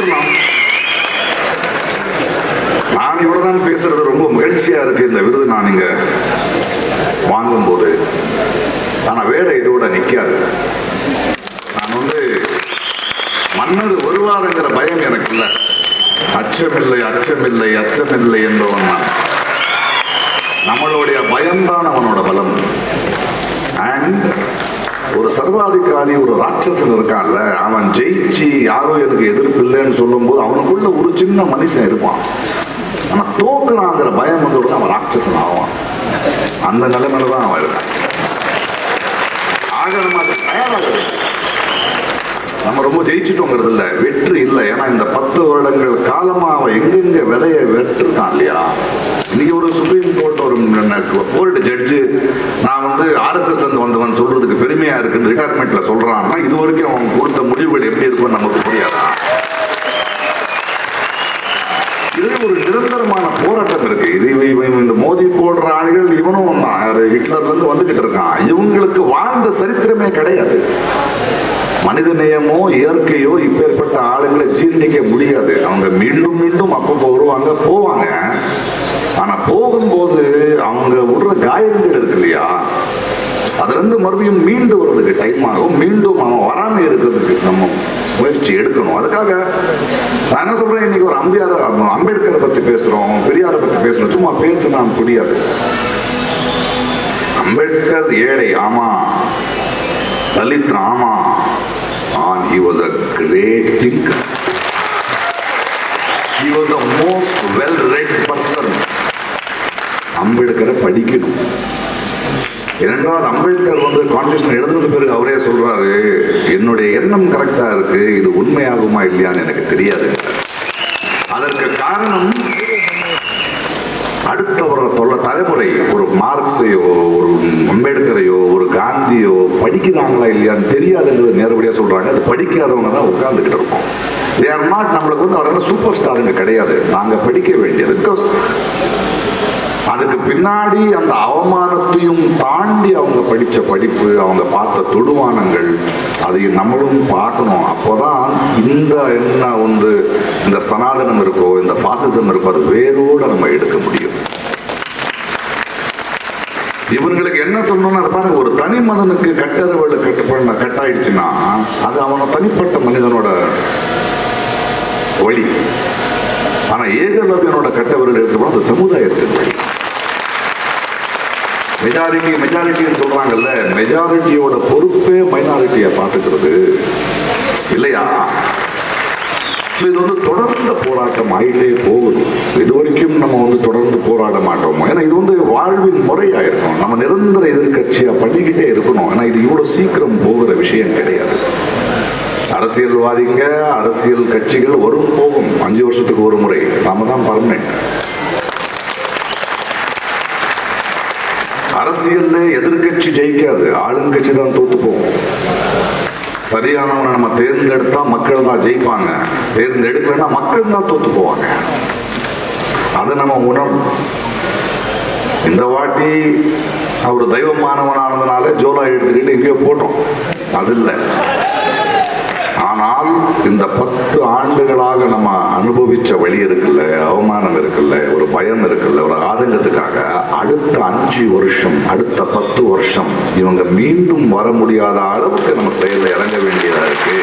விட்டுடலாம் நான் இவ்வளவுதான் பேசுறது ரொம்ப மகிழ்ச்சியா இருக்கு. இந்த விருது நான் இங்க வாங்கும் போது ஆனா வேலை இதோட நிக்காது. நான் வந்து மன்னர் வருவாருங்கிற பயம் எனக்கு இல்ல. அச்சமில்லை அச்சமில்லை அச்சமில்லை என்பவன் நான். நம்மளுடைய பயம்தான் அவனோட பலம். அண்ட் ஒரு சர்வாதிகாரி ஒரு ராட்சசன் இருக்கான்ல அவன் ஜெயிச்சு யாரோ எனக்கு எதிர்ப்பு இல்லைன்னு சொல்லும்போது அவனுக்குள்ள ஒரு சின்ன மனுஷன் இருப்பான். ஆனா தோக்குறாங்கிற பயம் வந்து அவன் ராட்சசன் ஆவான். அந்த நிலைமையில தான் அவன் இருக்கான். ஆக நம்ம தயாராக நம்ம ரொம்ப ஜெயிச்சுட்டோங்கிறது இல்லை வெற்றி இல்லை. ஏன்னா இந்த பத்து வருடங்கள் காலமா அவன் எங்கெங்க விதைய வெட்டிருக்கான் இல்லையா இன்னைக்கு ஒரு சுப்ரீம் கோர்ட் ஒரு கோர்ட் ஜட்ஜு நான் வந்து ஆர்எஸ்எஸ்ல இருந்து வந்தவன் சொல்றதுக்கு இருக்குன்னு ரிட்டையர்மெண்ட்ல சொல்றான்னா இது வரைக்கும் அவன் கொடுத்த முடிவுகள் எப்படி இருக்குன்னு நமக்கு புரியாதா? இது ஒரு நிரந்தரமான போராட்டம் இருக்கு. இது இவன் இந்த மோதி போடுற ஆளுகள் இவனும் தான். ஹிட்லர்ல இருந்து வந்துகிட்டு இருக்கான். இவங்களுக்கு வாழ்ந்த சரித்திரமே கிடையாது. மனித நேயமோ இயற்கையோ இப்பேற்பட்ட ஆளுங்களை ஜீர்ணிக்க முடியாது. அவங்க மீண்டும் மீண்டும் அப்பப்போ வருவாங்க போவாங்க. ஆனா போகும்போது அவங்க விடுற காயங்கள் இருக்கு இல்லையா? அதுலேருந்து மறுபடியும் மீண்டு வர்றதுக்கு டைம் ஆகும். மீண்டும் அவன் வராமல் இருக்கிறதுக்கு நம்ம முயற்சி எடுக்கணும். அதுக்காக நான் என்ன சொல்கிறேன் இன்னைக்கு ஒரு அம்பியார் அம்பேத்கரை பற்றி பேசுகிறோம் பெரியாரை பற்றி பேசுகிறோம் சும்மா பேசினா புரியாது. அம்பேத்கர் ஏழை ஆமா. தலித் ஆமா. And he was a great thinker he was the most well read person அம்பேத்கரை படிக்கணும். ஏனென்றால் அம்பேத்கர் வந்து கான்ஸ்டியூஷன் எழுதுனது பிறகு அவரே சொல்றாரு என்னுடைய எண்ணம் கரெக்டா இருக்கு இது உண்மையாகுமா இல்லையான்னு எனக்கு தெரியாது. அதற்கு காரணம் அடுத்த ஒரு தொல்ல தலைமுறை ஒரு மார்க்ஸையோ ஒரு அம்பேத்கரையோ ஒரு காந்தியோ படிக்கிறாங்களா இல்லையான்னு தெரியாதுங்கிறது நேரடியாக சொல்றாங்க. அது படிக்காதவங்க தான் உட்காந்துக்கிட்டு இருக்கோம். தேர் நாட் நம்மளுக்கு வந்து அவர்கள் சூப்பர் ஸ்டாருங்க கிடையாது. நாங்கள் படிக்க வேண்டியது. பிகாஸ் அதுக்கு பின்னாடி அந்த அவமானத்தையும் தாண்டி அவங்க படித்த படிப்பு அவங்க பார்த்த தொடுவானங்கள் அதையும் நம்மளும் பார்க்கணும். அப்போதான் இந்த என்ன வந்து இந்த சனாதனம் இருக்கோ இந்த பாசிசம் இருக்கோ அது வேரோட நம்ம எடுக்க முடியும். இவங்களுக்கு என்ன சொல்லணும்னு அதை பாருங்க. ஒரு தனி மனிதனுக்கு கட்டறிவல் கட்டு கட்டாயிடுச்சுன்னா அது அவன தனிப்பட்ட மனிதனோட வழி ஆனா ஏகலவியனோட கட்டவர்கள் எடுத்துக்கணும் அந்த அது சமுதாயத்தின் மெஜாரிட்டி மெஜாரிட்டின்னு சொல்றாங்கல்ல மெஜாரிட்டியோட பொறுப்பே மைனாரிட்டியை பார்த்துக்கிறது. இல்லையா? ஸோ இது வந்து தொடர்ந்த போராட்டம் ஆகிட்டே போகுது. இது வரைக்கும் நம்ம வந்து தொடர்ந்து போராட மாட்டோமோ? ஏன்னா இது வந்து வாழ்வின் முறையாக இருக்கும் நம்ம நிரந்தர எதிர்கட்சியாக பண்ணிக்கிட்டே இருக்கணும். ஏன்னா இது இவ்வளோ சீக்கிரம் போகிற விஷயம் கிடையாது. அரசியல்வாதிங்க அரசியல் கட்சிகள் வரும் போகும். அஞ்சு வருஷத்துக்கு ஒரு முறை. நாம தான் பர்மனெண்ட் அரசியல்ல எதிர்கட்சி ஜெயிக்காது. ஆளுங்கட்சி தான் தோத்து போகும். சரியானவனை நம்ம தேர்ந்தெடுத்தா மக்கள் தான் ஜெயிப்பாங்க. தேர்ந்தெடுக்கலன்னா மக்கள் தான் தோத்து போவாங்க. அதை நம்ம உணரும் இந்த வாட்டி அவர் தெய்வமானவனானதுனால ஜோலா எடுத்துக்கிட்டு எங்கேயோ போட்டோம். அது இல்லை. ஆனால் இந்த பத்து ஆண்டுகளாக நம்ம அனுபவிச்ச வழி இருக்குல்ல அவமானம் இருக்குல்ல ஒரு பயம் இருக்குல்ல ஒரு ஆதங்கத்துக்காக அடுத்த அஞ்சு வருஷம் அடுத்த பத்து வருஷம் இவங்க மீண்டும் வர முடியாத அளவுக்கு நம்ம செயலில் இறங்க வேண்டியதா இருக்கு.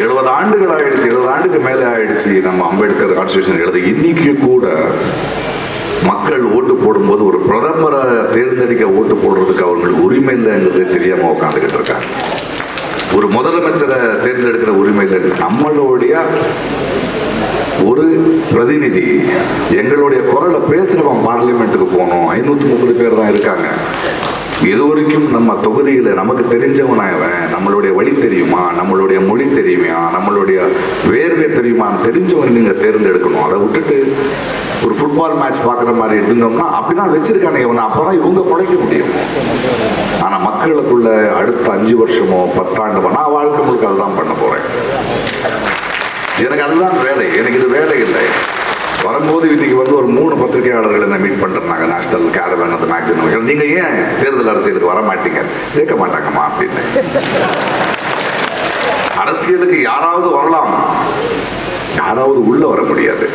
எழுபது ஆண்டுகள் ஆயிடுச்சு எழுபது ஆண்டுக்கு மேலே ஆயிடுச்சு நம்ம அம்பேத்கர் கான்ஸ்டியூஷன் எழுத. இன்னைக்கு கூட மக்கள் ஓட்டு போடும்போது ஒரு பிரதமரை தேர்ந்தெடுக்க ஓட்டு போடுறதுக்கு அவர்கள் உரிமை இல்லைங்கிறதே தெரியாமல் உட்காந்துக்கிட்டு இருக்காங்க. ஒரு முதலமைச்சரை தேர்ந்தெடுக்கிற உரிமை இல்லை. நம்மளுடைய ஒரு பிரதிநிதி எங்களுடைய குரலை பேசுகிறவன் பார்லிமெண்ட்டுக்கு போகணும். ஐநூற்றி முப்பது பேர் தான் இருக்காங்க. இது வரைக்கும் நம்ம தொகுதியில் நமக்கு தெரிஞ்சவனா இவன் நம்மளுடைய வழி தெரியுமா நம்மளுடைய மொழி தெரியுமா நம்மளுடைய வேர்வை தெரியுமான்னு தெரிஞ்சவன் நீங்கள் தேர்ந்தெடுக்கணும். அதை விட்டுட்டு ஒரு ஃபுட்பால் மேட்ச் பார்க்குற மாதிரி எடுத்துட்டோம்னா அப்படிதான் வச்சுருக்கானே இவனை. அப்போ தான் இவங்க பிழைக்க முடியும். ஆனால் மக்களுக்குள்ள அடுத்த அஞ்சு வருஷமோ பத்தாண்டுமோ நான் வாழ்க்கை முழுக்க அதுதான் பண்ண போகிறேன் எனக்கு அதுதான் வேலை. எனக்கு இது வேலை இல்லை. வரும்போது இன்னைக்கு வந்து ஒரு மூணு பத்திரிகையாளர்களை என்ன மீட் பண்ணிருந்தாங்க நேஷனல் கேரவன் அந்த மேக்சிமம் நீங்க ஏன் தேர்தல் அரசியலுக்கு வர மாட்டீங்க சேர்க்க மாட்டாங்கம்மா அப்படின்னு. அரசியலுக்கு யாராவது வரலாம். யாராவது உள்ள வர முடியாது.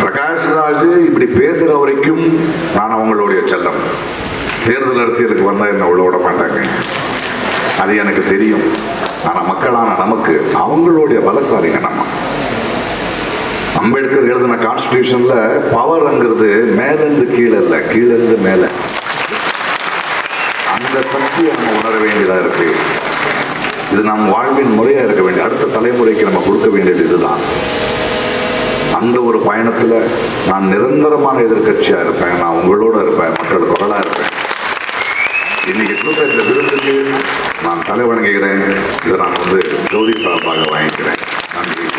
பிரகாஷ் ராஜ் இப்படி பேசுற வரைக்கும் நான் அவங்களுடைய செல்லம். தேர்தல் அரசியலுக்கு வந்தா என்ன உள்ள விட மாட்டாங்க. அது எனக்கு தெரியும். ஆனால் மக்களான நமக்கு அவங்களுடைய பலசாலிங்க நம்ம. அம்பேத்கர் எழுதின கான்ஸ்டிடியூஷன்ல பவர்ங்கிறது மேலிருந்து கீழே இல்லை கீழேருந்து மேலே. அந்த சக்தியை நம்ம உணர வேண்டியதா இருக்கு. இது நம் வாழ்வின் முறையா இருக்க வேண்டிய அடுத்த தலைமுறைக்கு நம்ம கொடுக்க வேண்டியது இதுதான். அந்த ஒரு பயணத்துல நான் நிரந்தரமான எதிர்க்கட்சியா இருப்பேன் நான் உங்களோட இருப்பேன் மக்கள் குரலா இருப்பேன். இன்னைக்கு கொடுத்த இந்த விருந்துக்கு நான் தலை வணங்குகிறேன். இதை நான் வந்து கௌரி சார்பாக வாங்கிக்கிறேன். நன்றி.